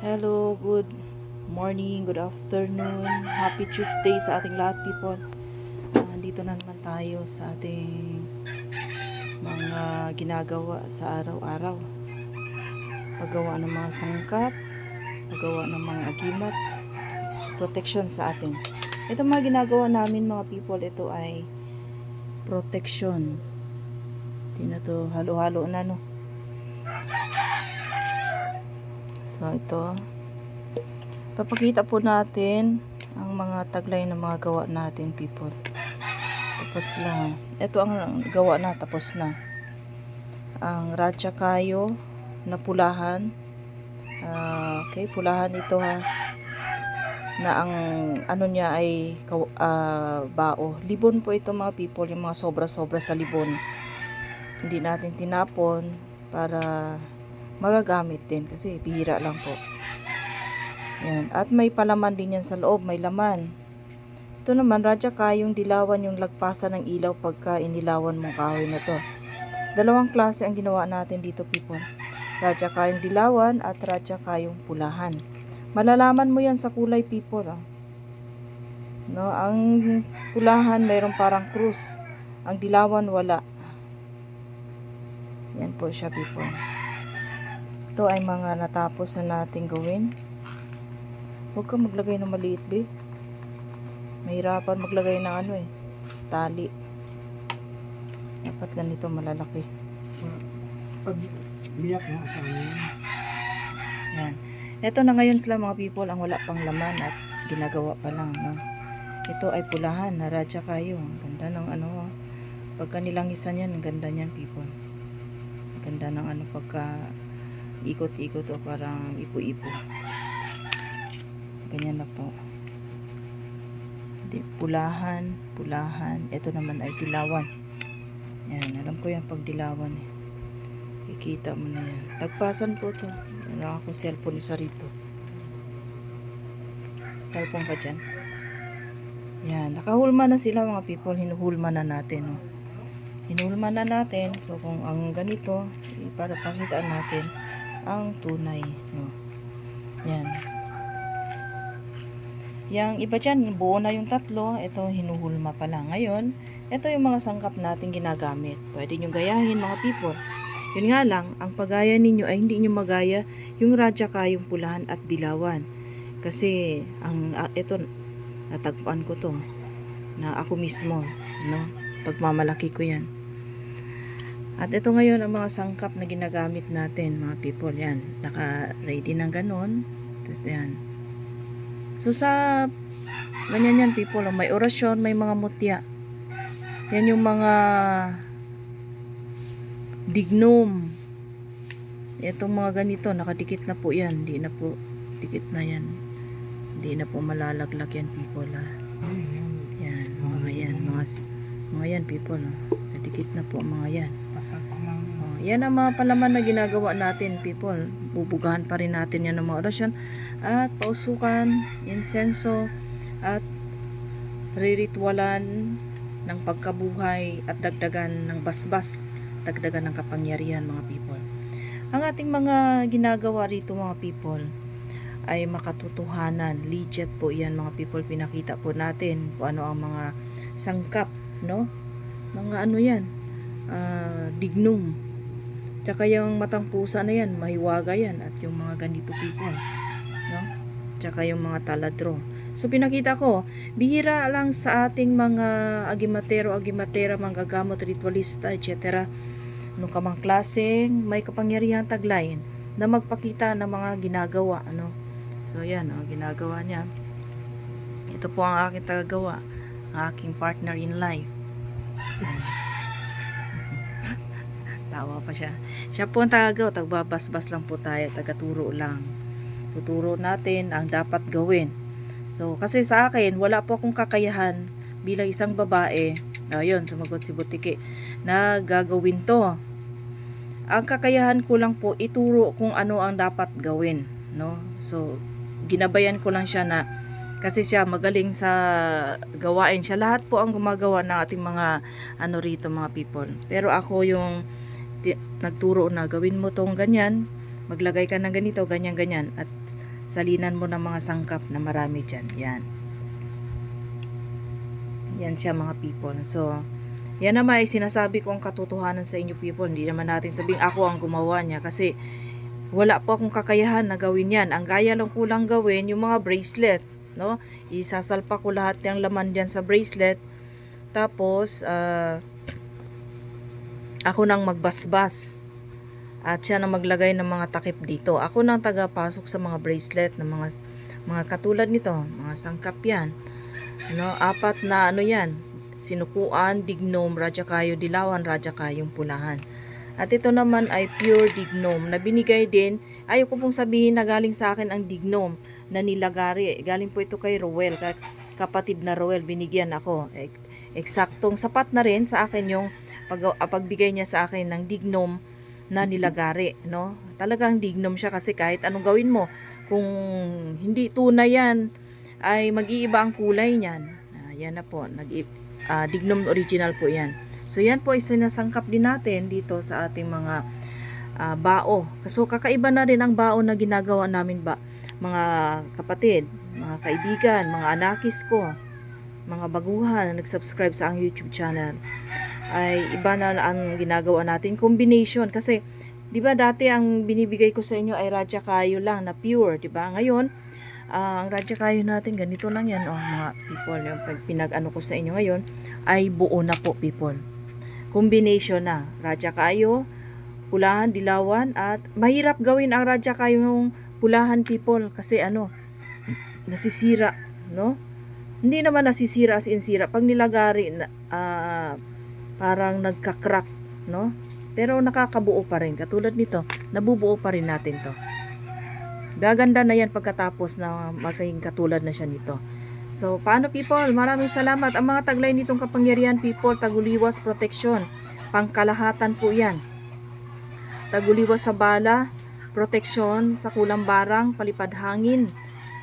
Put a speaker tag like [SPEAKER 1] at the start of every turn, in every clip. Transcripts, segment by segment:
[SPEAKER 1] Hello, good morning, good afternoon, happy Tuesday sa ating lahat people. Ah, Nandito na naman tayo sa ating mga ginagawa sa araw-araw. Paggawa ng mga sangkap, paggawa ng mga agimat, protection sa atin. Ito mga ginagawa namin mga people, ito ay protection. Na to halo-halo na no. So, ito. Papakita po natin ang mga taglay ng mga gawa natin, people. Tapos na. Ito ang gawa na, tapos na. Ang Raja Kayo na pulahan. Ah, okay, pulahan ito ha. Na ang ano niya ay ah, bao. Libon po ito mga people, yung mga sobra-sobra sa libon. Hindi natin tinapon para magagamit din kasi bihira lang po. Yan. At may palaman din yan sa loob, may laman. Ito naman, radya kayong dilawan yung lagpasan ng ilaw pagka inilawan mong kahoy na to. Dalawang klase ang ginawa natin dito, people. Radya kayong dilawan at radya kayong pulahan. Malalaman mo yan sa kulay, people. Ah. No, ang pulahan mayroong parang krus. Ang dilawan wala. Yan po siya, people. Ito ay mga natapos na nating gawin. Huwag ka maglagay ng maliit, be. Mahirapan maglagay ng ano eh. Tali. Dapat ganito malalaki.
[SPEAKER 2] Pag biyak nga sa amin,
[SPEAKER 1] Yan. Ito na ngayon sila mga people ang wala pang laman at ginagawa pa lang. No? Ito ay pulahan na radya kayo. Ang ganda ng ano. ah. Pagka nilangisan yan, ang ganda niyan people. Ang ganda ng ano pagka ikot-ikot o parang ipo-ipo. Ganyan na po. Pulahan, pulahan. Ito naman ay dilawan. Yan, alam ko yan pag dilawan eh. Kikita mo na yan. Lagpasan po to. Wala ako cellphone isa rito. Cellphone ka dyan. Yan. Nakahulma na sila mga people. Hinuhulma na natin. Oh. Hinuhulma na natin. So kung ang ganito, eh, para pakitaan natin ang tunay. No. Yan. Yang iba dyan, buo na yung tatlo. Ito, hinuhulma pa lang. Ngayon, ito yung mga sangkap natin ginagamit. Pwede nyo gayahin mga people. Yun nga lang, ang pagaya ninyo ay hindi nyo magaya yung radya kayong pulahan at dilawan. Kasi, ang ah, ito, natagpuan ko to, na ako mismo, no? Pagmamalaki ko yan. At ito ngayon ang mga sangkap na ginagamit natin, mga people, yan. Naka-ready ng ganon. Yan. So, sa ganyan yan, people, may orasyon, may mga mutya. Yan yung mga dignum. Itong mga ganito, nakadikit na po yan. Hindi na po, dikit na yan. Hindi na po malalaglag yan, people. Ha. Yan, mga yan, mga, mga yan, people. Ha. Nadikit na po mga yan.
[SPEAKER 2] pasal pa lang.
[SPEAKER 1] Oh, yan ang mga palaman na ginagawa natin, people. Bubugahan pa rin natin yan ng mga orasyon. At pausukan, insenso, at riritwalan ng pagkabuhay at dagdagan ng basbas, dagdagan ng kapangyarihan mga people. Ang ating mga ginagawa rito mga people ay makatotohanan. Legit po yan mga people. Pinakita po natin kung ano ang mga sangkap, no? Mga ano yan, ah, dignum. Tsaka yung matang pusa na yan, mahiwaga yan. At yung mga ganito people. No? Tsaka yung mga taladro. So pinakita ko, bihira lang sa ating mga agimatero, agimatera, manggagamot, ritualista, etc. Nung kamang klaseng may kapangyarihan taglayin na magpakita ng mga ginagawa. Ano? So yan, oh, ginagawa niya. Ito po ang aking tagagawa. Ang aking partner in life. Tawa pa siya. Siya po ang tagagawa. Tagbabasbas lang po tayo. Tagaturo lang. Tuturo natin ang dapat gawin. So, kasi sa akin, wala po akong kakayahan bilang isang babae. Ayun, sumagot si Butiki. Na gagawin to. Ang kakayahan ko lang po ituro kung ano ang dapat gawin, no? So, ginabayan ko lang siya na kasi siya magaling sa gawain siya. Lahat po ang gumagawa ng ating mga ano rito mga people. Pero ako yung nagturo na gawin mo tong ganyan, maglagay ka ng ganito, ganyan ganyan at salinan mo ng mga sangkap na marami dyan. Yan. Yan siya mga people. So, yan naman ay sinasabi ko ang katotohanan sa inyo people. Hindi naman natin sabing ako ang gumawa niya kasi wala po akong kakayahan na gawin yan. Ang gaya lang ko lang gawin yung mga bracelet. No? Isasalpa ko lahat ng laman dyan sa bracelet. Tapos, ah, ako nang magbasbas. At siya na maglagay ng mga takip dito. Ako nang tagapasok sa mga bracelet ng mga mga katulad nito, mga sangkap yan. No, apat na ano yan, sinukuan, dignom, radya kayo, dilawan, radya kayong pulahan. At ito naman ay pure dignom na binigay din, ayaw ko pong sabihin na galing sa akin ang dignom na nilagari. Galing po ito kay Roel, ka- kapatid na Roel, binigyan ako. Ek- Eksaktong sapat na rin sa akin yung pag, ah, pagbigay niya sa akin ng dignom na nilagari, no? Talagang dignom siya kasi kahit anong gawin mo, kung hindi tunay yan, ay mag-iiba ang kulay niyan. Ah, yan na po, nag ah, dignom original po yan. So yan po ay sinasangkap din natin dito sa ating mga ah, bao. So kakaiba na rin ang bao na ginagawa namin ba, mga kapatid, mga kaibigan, mga anakis ko, mga baguhan na nag-subscribe sa ang YouTube channel ay iba na ang ginagawa natin combination. Kasi 'di ba dati ang binibigay ko sa inyo ay radya kayo lang na pure 'di ba? Ngayon ah, ang radya kayo natin ganito lang yan oh mga people. Yung pag pinag-ano ko sa inyo ngayon ay buo na po people. Combination na. Radya kayo pulahan dilawan at mahirap gawin ang radya kayo ng pulahan people. Kasi ano nasisira no? Hindi naman nasisira as in sira. Pag nilagari ah, parang nagka-crack, no? Pero nakakabuo pa rin. Katulad nito, nabubuo pa rin natin to. Gaganda na yan pagkatapos na maging katulad na siya nito. So, paano people? Maraming salamat. Ang mga taglay nitong kapangyarihan, people, taguliwas, protection. Pangkalahatan po yan. Taguliwas sa bala, protection sa kulang barang, palipad hangin,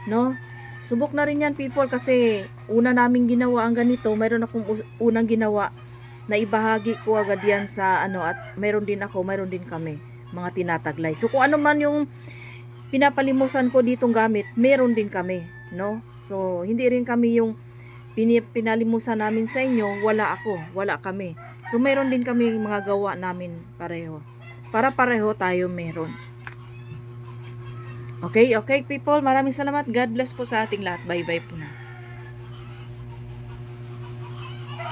[SPEAKER 1] no? Subok na rin yan, people, kasi una naming ginawa ang ganito. Mayroon akong unang ginawa na ibahagi ko agad yan sa ano at mayroon din ako, mayroon din kami mga tinataglay. So kung ano man yung pinapalimusan ko ditong gamit, meron din kami, no? So hindi rin kami yung pinalimusan namin sa inyo, wala ako, wala kami. So meron din kami mga gawa namin pareho. Para pareho tayo meron. Okay, okay people, maraming salamat. God bless po sa ating lahat. Bye-bye po na.